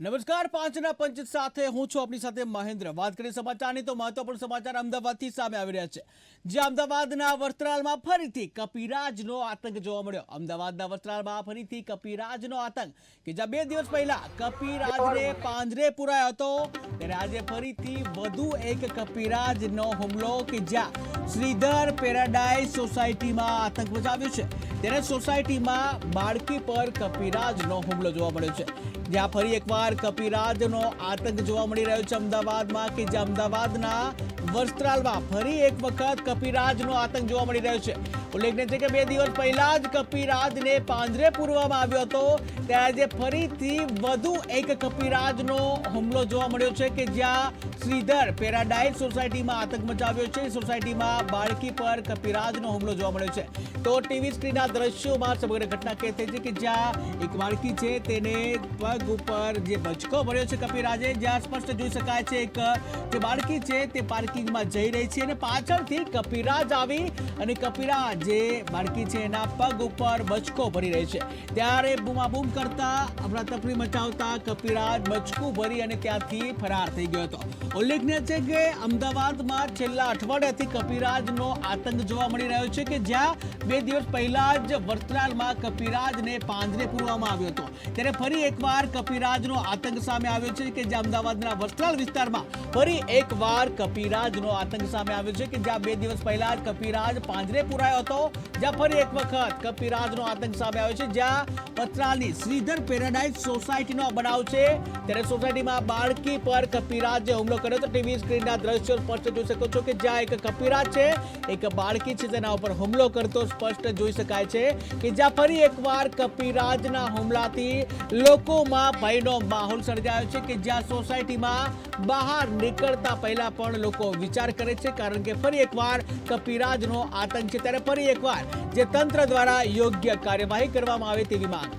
નમસ્કાર, પાંચના પંચ સાથે હું છું આપની સાથે મહેન્દ્ર. વાત કરીએ સમાચારની તો મહત્વપૂર્ણ સમાચાર અમદાવાદથી સામે આવી રહ્યા છે, જે અમદાવાદના વસ્ત્રાલમાં ફરીથી કપિરાજનો આતંક જોવા મળ્યો. અમદાવાદના વસ્ત્રાલમાં ફરીથી કપિરાજનો આતંક, કે જ્યાં બે દિવસ પહેલા કપિરાજને પાંજરે પુરાયો હતો, ત્યારે આજે ફરીથી વધુ એક કપિરાજનો હુમલો, કે જ્યાં શ્રીધર પેરાડાઇઝ સોસાયટીમાં આતંક મચાવ્યો છે. ત્યારે સોસાયટીમાં બાળકી પર કપિરાજનો હુમલો જોવા મળ્યો છે. જ્યાં ફરી એકવાર કપિરાજનો આતંક જોવા મળી રહ્યો છે અમદાવાદમાં, કે જે અમદાવાદના વસ્ત્રાલમાં ફરી એક વખત કપિરાજનો આતંક જોવા મળી રહ્યો છે. ઉલ્લેખનીય છે કે બે દિવસ પહેલા જ કપિરાજને પાંજરે પૂરવામાં આવ્યો હતો. ત્યારે આજે ફરીથી વધુ એક કપિરાજનો હુમલો જોવા મળ્યો છે કે જ્યાં શ્રીધર પેરાડાઇઝ સોસાયટીમાં આતંક મચાવ્યો છે. સોસાયટીમાં બાળકી પર કપિરાજનો હુમલો જોવા મળ્યો છે. તો ટીવી સ્ક્રીનના દ્રશ્યોમાં સમગ્ર ઘટના કહે છે કે જ્યાં એક બાળકી છે તેને પગ ઉપર જે બચકો ભર્યો છે કપિરાજે, જ્યાં સ્પષ્ટ જોઈ શકાય છે એક જે બાળકી છે તે પાર્કિંગમાં જઈ રહી છે અને પાછળથી કપિરાજ આવી અને કપિરા જે બાળકી છે એના પગ ઉપર બચકો ભરી રહી છે. ત્યારે બૂમાબૂમ કરતા અફરાતફરી મચાવતા કપિરાજ બચકું ભરી અને ત્યાંથી ફરાર થઈ ગયો હતો. ઉલ્લેખનીય છે કે અમદાવાદમાં છેલ્લા અઠવાડિયાથી કપિરાજનો આતંક જોવા મળી રહ્યો છે કે જ્યાં બે દિવસ પહેલા જ વસ્ત્રાલમાં કપિરાજને પાંજરે પૂરવામાં આવ્યો હતો. ત્યારે ફરી એકવાર કપિરાજનો આતંક સામે આવ્યો છે કે જ્યાં અમદાવાદના વસ્ત્રાલ વિસ્તારમાં ફરી એકવાર કપિરાજનો આતંક સામે આવ્યો છે કે જ્યાં બે દિવસ પહેલા જ કપિરાજ પાંજરે પુરાયો હતો. જ્યાં ફરી એક વખત કપિરાજનો આતંક સામે આવ્યો છે, જ્યાં વસ્ત્રાલની શ્રીધર પેરાડાઇઝ સોસાયટીનો બનાવ છે. ત્યારે સોસાયટીમાં બાળકી પર કપિરાજે હુમલો કર્યો હતો. ટીવી સ્ક્રીનના દ્રશ્યો સ્પષ્ટ જોઈ શકો છો કે જ્યાં એક કપિરાજ છે, એક બાળકી છે તેના ઉપર હુમલો કરતો સ્પષ્ટ જોઈ શકાય છે કે જ્યાં ફરી એકવાર કપિરાજના હુમલાથી લોકોમાં ભયનો માહોલ સર્જાયો છે કે જ્યાં સોસાયટીમાં બહાર નીકળતા પહેલા પણ વિચાર કરે છે, કારણ કે ફરી એકવાર કપિરાજનો આતંક છે. ત્યારે ફરી એકવાર જે તંત્ર દ્વારા યોગ્ય કાર્યવાહી કરવામાં આવે તેવી માંગ.